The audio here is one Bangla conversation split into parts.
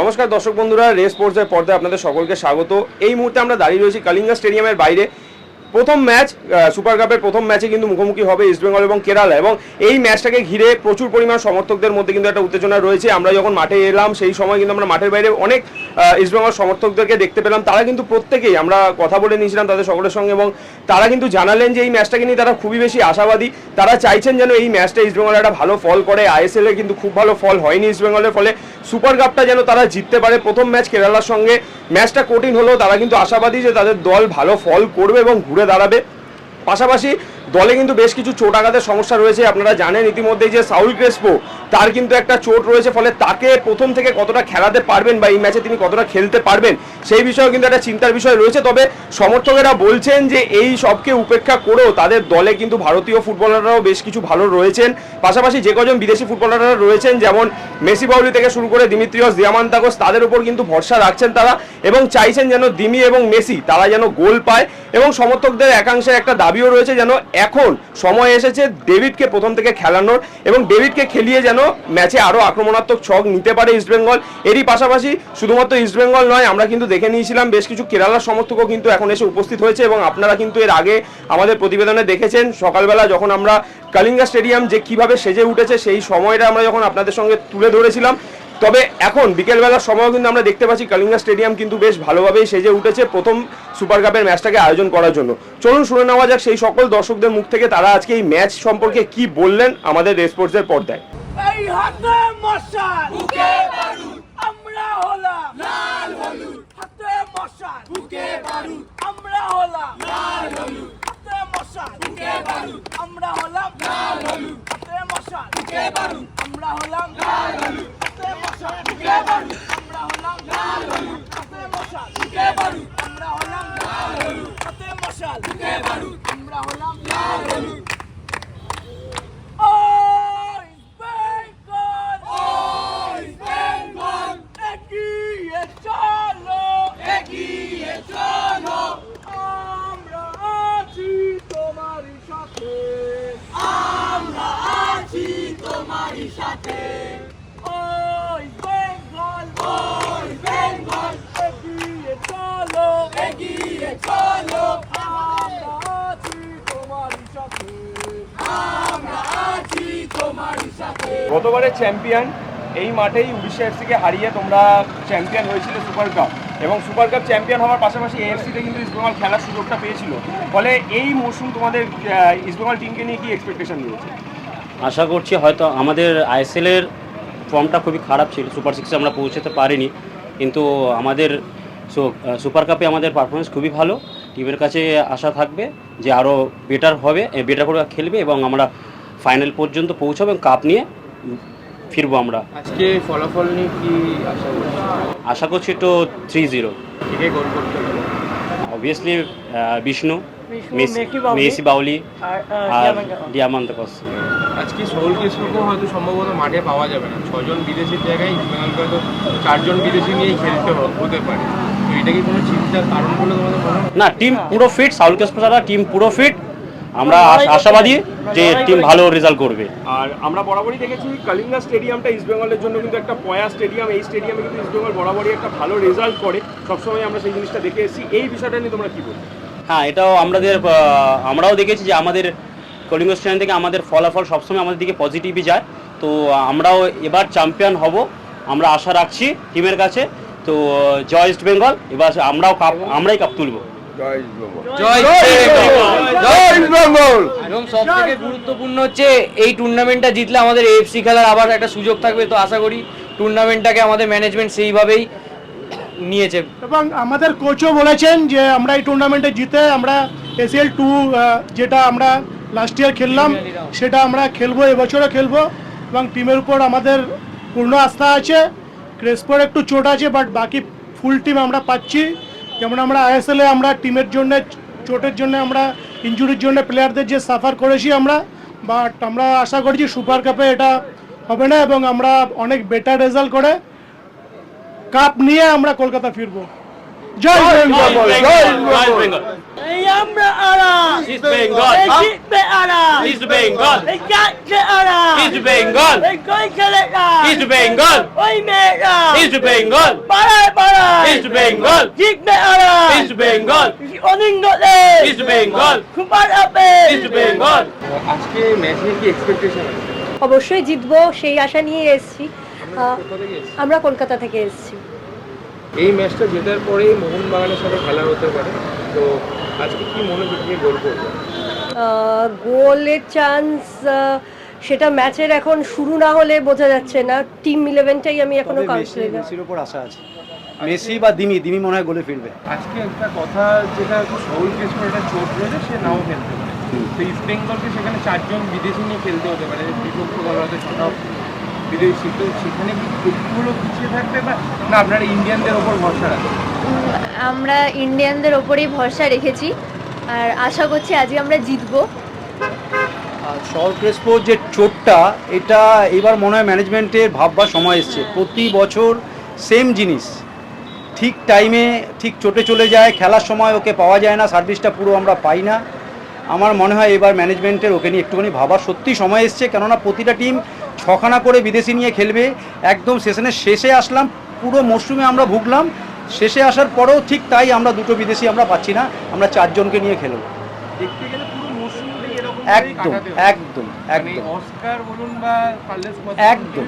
নমস্কার দর্শক বন্ধুরা, রেস পর্যায়ে পর্দায় আপনাদের সকলকে স্বাগত। এই মুহূর্তে আমরা দাঁড়িয়ে রয়েছি কালিঙ্গা স্টেডিয়ামের বাইরে। প্রথম ম্যাচ সুপার কাপের প্রথম ম্যাচে কিন্তু মুখোমুখি হবে ইস্টবেঙ্গল এবং কেরালা এবং এই ম্যাচটাকে ঘিরে প্রচুর পরিমাণ সমর্থকদের মধ্যে কিন্তু একটা উত্তেজনা রয়েছে। আমরা যখন মাঠে এলাম, সেই সময় কিন্তু আমরা মাঠের বাইরে অনেক ইস্টবেঙ্গল সমর্থকদেরকে দেখতে পেলাম। তারা কিন্তু প্রত্যেকেই, আমরা কথা বলে নিয়েছিলাম তাদের সকলের সঙ্গে এবং তারা কিন্তু জানালেন যে এই ম্যাচটাকে নিয়ে তারা খুবই বেশি আশাবাদী। তারা চাইছেন যেন এই ম্যাচটা ইস্টবেঙ্গল একটা ভালো ফল করে। আইএসএল কিন্তু খুব ভালো ফল হয়নি ইস্টবেঙ্গলের ফলে। সুপার কাপটা যেন তারা জিততে পারে। প্রথম ম্যাচ কেরালার সঙ্গে ম্যাচটা কঠিন হলেও তারা কিন্তু আশাবাদী যে তাদের দল ভালো ফল করবে এবং ঘুরে দাঁড়াবে। পাশাপাশি দলে কিন্তু বেশ কিছু চোট আঘাতের সমস্যা রয়েছে। আপনারা জানেন ইতিমধ্যে যে সাউল ক্রেসপো, তার কিন্তু একটা চোট রয়েছে, ফলে তাকে প্রথম থেকে কতটা খেলাতে পারবেন বা এই ম্যাচে তিনি কতটা খেলতে পারবেন সেই বিষয়ে কিন্তু একটা চিন্তার বিষয় রয়েছে। তবে সমর্থকেরা বলছেন যে এই সবকে উপেক্ষা করেও তাদের দলে কিন্তু ভারতীয় ফুটবলাররাও বেশ কিছু ভালো রয়েছেন। পাশাপাশি যে কজন বিদেশি ফুটবলাররা রয়েছেন, যেমন মেসি বাউলি থেকে শুরু করে দিমিত্রিয়স দিয়ামান্তাকোস তাদের উপর কিন্তু ভরসা রাখছেন তারা এবং চাইছেন যেন দিমি এবং মেসি তারা যেন গোল পায় এবং সমর্থকদের একাংশের একটা দাবিও রয়েছে যেন এখন সময় এসেছে ডেভিডকে প্রথম থেকে খেলানোর এবং ডেভিডকে খেলিয়ে যেন ম্যাচে আরও আক্রমণাত্মক ছক নিতে পারে ইস্টবেঙ্গল। এরই পাশাপাশি শুধুমাত্র ইস্টবেঙ্গল নয়, আমরা কিন্তু দেখে নিয়েছিলাম, বেশ কিছু কেরালার সমর্থকও কিন্তু এখন এসে উপস্থিত হয়েছে এবং আপনারা কিন্তু এর আগে আমাদের প্রতিবেদনে দেখেছেন, সকালবেলা যখন আমরা কালিঙ্গা স্টেডিয়াম যে কীভাবে সেজে উঠেছে সেই সময়টা আমরা যখন আপনাদের সঙ্গে তুলে ধরেছিলাম। তবে এখন বিকেলবেলার সময় কিন্তু আমরা দেখতে পাচ্ছি কালিঙ্গা স্টেডিয়াম কিন্তু বেশ ভালোভাবেই সেজে উঠেছে প্রথম সুপার কাপের ম্যাচটাকে আয়োজন করার জন্য। চলুন শুনে নেওয়া যাক সেই সকল দর্শকদের মুখ থেকে তারা আজকে এই ম্যাচ সম্পর্কে কি বললেন আমাদের রেসপোর্টসের পর্দায়। আমরা হলাম লাল হলুদ। মশাল বুকে বারুদ। আমরা হলাম। লাল হলুদ। হাতে মশাল বুকে বারুদ। আমরা হলাম। লাল হলুদ। হাতে মশাল বুকে বারুদ। আমরা হলাম। লাল হলুদ হাতে মশাল বুকে বারুদ আমরা হলাম লাল হলুদ হাতে মশাল বুকে বারুদ আমরা হলাম লাল হলুদ হাতে মশাল বুকে বারুদ আমরা হলাম লাল হলুদ ওই বেঙ্গল ওই বেঙ্গল এগিয়ে চলো এগিয়ে চলো আমরা আছি তোমারই সাথে আমরা আছি তোমারই সাথে ওই বেঙ্গল ওই বেঙ্গল এগিয়ে চলো এগিয়ে চলো আমরা আছি সাথে আমরা আছি সাথে গতবারের চ্যাম্পিয়ন এই মাঠেই উড়িষ্যা এফসিকে হারিয়ে তোমরা চ্যাম্পিয়ন হয়েছিল সুপার কাপ এবং সুপার কাপ চ্যাম্পিয়ন হওয়ার পাশাপাশি এএফসিতে কিন্তু ইস্টবেঙ্গল খেলার সুযোগটা পেয়েছিল। ফলে এই মৌসুম তোমাদের ইস্টবেঙ্গল টিমকে নিয়ে কি এক্সপেকটেশন রয়েছে? আশা করছি হয়তো আমাদের আইএসএলের ফর্মটা খুবই খারাপ ছিল সুপার সিক্সে আমরা পৌঁছাতে পারিনি। কিন্তু আমাদের সুপার কাপে আমাদের পারফরমেন্স খুবই ভালো। টিমের কাছে আশা থাকবে যে আরও বেটার হবে বেটার করে খেলবে এবং আমরা ফাইনাল পর্যন্ত পৌঁছাবো এবং কাপ নিয়ে ফিরবো আমরা। আজকে ফলাফল নিয়ে কি আশা করছি আশা করছি তো three zero obviously Bishnu Messi Bouli, আর আর ডিয়ামান্তাকস আজকে সৌল কৃষ্ণকেও হয়তো সম্ভবত মাঠে পাওয়া যাবে না। ছজন বিদেশির জায়গায় ইস্টবেঙ্গলকে হয়তো চারজন বিদেশি নিয়েই খেলতে হতে পারে। তো এটা কি কোনো চিন্তার কারণ বলে তোমাদের মনে হয়? না টিম পুরো ফিট সাউল কেসপো ছাড়া টিম পুরো ফিট আমরা আশাবাদী যে টিম ভালো রেজাল্ট করবে। আর আমরা বরাবরই দেখেছি কালিঙ্গা স্টেডিয়ামটা ইস্টবেঙ্গলের জন্য কিন্তু একটা পয়া স্টেডিয়াম। এই স্টেডিয়ামে কিন্তু ইস্ট বেঙ্গল বরাবরই একটা ভালো রেজাল্ট করে। সবসময় আমরা সেই জিনিসটা দেখে এসেছি। এই বিষয়টা নিয়ে তোমরা কি বলছো হ্যাঁ এটাও আমাদের আমরাও দেখেছি যে আমাদের কলিঙ্গ স্ট্যান্ড থেকে আমাদের ফলাফল সবসময় আমাদের দিকে পজিটিভই যায়। তো আমরাও এবার চ্যাম্পিয়ন হব। আমরা আশা রাখছি টিমের কাছে। তো জয় ইস্ট বেঙ্গল এবার আমরাও কাপ আমরাই কাপ তুলব। এবং সব থেকে গুরুত্বপূর্ণ হচ্ছে এই টুর্নামেন্টটা জিতলে আমাদের এফসি খেলার আবার একটা সুযোগ থাকবে। তো আশা করি টুর্নামেন্টটাকে আমাদের ম্যানেজমেন্ট সেইভাবেই নিয়েছে এবং আমাদের কোচও বলেছেন যে আমরা এই টুর্নামেন্টে জিতে আমরা এসিএল টু যেটা আমরা লাস্ট ইয়ার খেললাম সেটা আমরা খেলব এবছরও খেলব এবং টিমের উপর আমাদের পূর্ণ আস্থা আছে। ক্রেসপোর একটু চোট আছে বাট বাকি ফুল টিম আমরা পাচ্ছি। যেমন আমরা আইএসএলে আমরা টিমের জন্য চোটের জন্য আমরা ইঞ্জুরির জন্য প্লেয়ারদের যে সাফার করেছি আমরা বাট আমরা আশা করছি সুপার কাপে এটা হবে না এবং আমরা অনেক বেটার রেজাল্ট করে। কাপ নিয়ে আমরা কলকাতা ফিরবো জয় বেঙ্গল জয় বেঙ্গল এই আমরা আরা ইস্ট বেঙ্গল জিতবে আরা ইস্ট বেঙ্গল এই যাচ্ছে আরা ইস্ট বেঙ্গল এই কই ছেলেটা ইস্ট বেঙ্গল ওই মেয়েটা ইস্ট বেঙ্গল পাড়ায় পাড়ায় ইস্ট বেঙ্গল জিতবে আরা ইস্ট বেঙ্গল অনিন্দলে ইস্ট বেঙ্গল সুপার আপে ইস্ট বেঙ্গল আজকে ম্যাচে কি এক্সপেকটেশন অবশ্যই জিতবো সেই আশা নিয়ে এসেছি এসেছে? আমরা কলকাতা থেকে এসেছি। এই ম্যাচটা জেতার পরেই মোহনবাগানের সাথে খেলা হতে পারে। তো আজকে কি মনে হচ্ছে গোল করবে? গোলের চান্স সেটা ম্যাচের এখন শুরু না হলে বোঝা যাচ্ছে না। টিম ইলেভেনটাই আমি এখনও তবে মেসি কাউন্সিল মেসির উপর আশা আছে। মেসি বা দিমি দিমি মনে হয় গোলে ফিরবে। আজকে একটা কথা যেটা সৌল কেস করে একটা চোট রয়েছে সে নাও খেলতে পারে। তো ইস্ট বেঙ্গলকে সেখানে চারজন বিদেশি নিয়ে খেলতে হতে পারে বিপক্ষ হয়তো ছটাও বিদেশি তো সেখানে কি পিছিয়ে থাকবে বা না আপনারা ইন্ডিয়ানদের ওপর ভরসা রাখবেন আমরা ইন্ডিয়ানদের ওপরেই ভরসা রেখেছি আর আশা করছি আজকে আমরা জিতবো। আর শহর ক্রেসপোর যে চোটটা এটা এবার মনে হয় ম্যানেজমেন্টের ভাববার সময় এসছে। প্রতি বছর সেম জিনিস। ঠিক টাইমে ঠিক চোটে চলে যায় খেলার সময় ওকে পাওয়া যায় না সার্ভিসটা পুরো আমরা পাই না। আমার মনে হয় এবার ম্যানেজমেন্টের ওকে নিয়ে একটুখানি ভাবার সত্যি সময় এসছে কেননা প্রতিটা টিম ছখানা করে বিদেশি নিয়ে খেলবে। একদম সেশনের শেষে আসলাম পুরো মরশুমে আমরা ভুগলাম। শেষে আসার পরেও ঠিক তাই আমরা দুটো বিদেশি আমরা পাচ্ছি না আমরা চারজনকে নিয়ে খেলব। একদম একদম মানে একদম। একদম।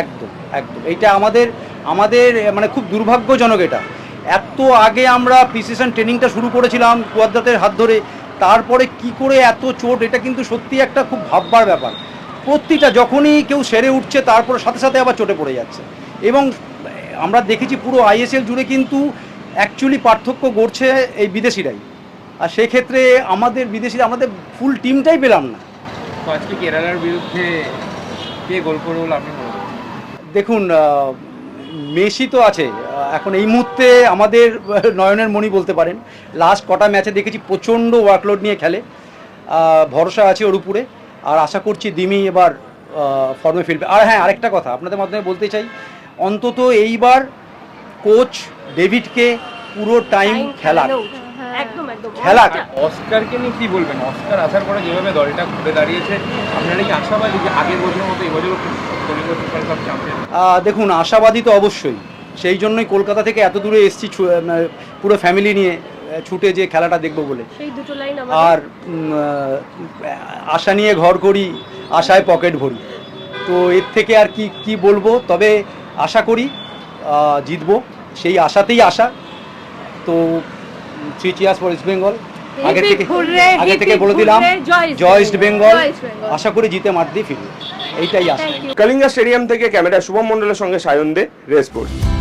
একদম একদম এটা আমাদের আমাদের মানে খুব দুর্ভাগ্যজনক এটা। এত আগে আমরা প্রিসিশন ট্রেনিংটা শুরু করেছিলাম কুয়াদ্রাতের হাত ধরে তারপরে কি করে এত চোট এটা কিন্তু সত্যি একটা খুব ভাববার ব্যাপার। প্রতিটা যখনই কেউ সেরে উঠছে তারপর সাথে সাথে আবার চটে পড়ে যাচ্ছে। এবং আমরা দেখেছি পুরো আইএসএল জুড়ে কিন্তু অ্যাকচুয়ালি পার্থক্য গড়ছে এই বিদেশিরাই। আর সেক্ষেত্রে আমাদের বিদেশিরা আমাদের ফুল টিমটাই পেলাম না। আজকে কেরালার বিরুদ্ধে কে গোল করবে বলে আপনি দেখুন মেসি তো আছে। এখন এই মুহূর্তে আমাদের নয়নের মণি বলতে পারেন। লাস্ট কটা ম্যাচে দেখেছি প্রচণ্ড ওয়ার্কলোড নিয়ে খেলে। ভরসা আছে ওর উপরে। আর আশা করছি দিমি এবার ফর্মে ফিরবে। আর হ্যাঁ আরেকটা কথা আপনাদের মাধ্যমে বলতে চাই অন্তত এইবার কোচ ডেভিডকে পুরো টাইম খেলা। একদম একদম। খেলা অস্কারকে নিয়ে কি বলবেন? অস্কার আসার পরে যেভাবে দলটা ঘুরে দাঁড়িয়েছে আপনারা কি আশাবাদী যে আগের বছরের মতো এবছরও দেখুন আশাবাদী তো অবশ্যই। সেই জন্যই কলকাতা থেকে এত দূরে এসেছি ছু- আহ, পুরো ফ্যামিলি নিয়ে। ছুটে যে খেলাটা দেখব বলে। সেই দুটো লাইন আর আশা নিয়ে ঘর করি আশায় পকেট ভরি। তো এর থেকে আর কি কি বলব? তবে আশা করি জিতবো। সেই আশাতেই আশা। তো three cheers for East Bengal আগে থেকে আগে থেকে বলে দিলাম জয় ইস্ট বেঙ্গল। আশা করি জিতে মাঠ দিয়ে ফিরবে। এইটাই আশা। কলিঙ্গা স্টেডিয়াম থেকে ক্যামেরা শুভম মন্ডলের সঙ্গে সায়ন দে রেস স্পোর্টস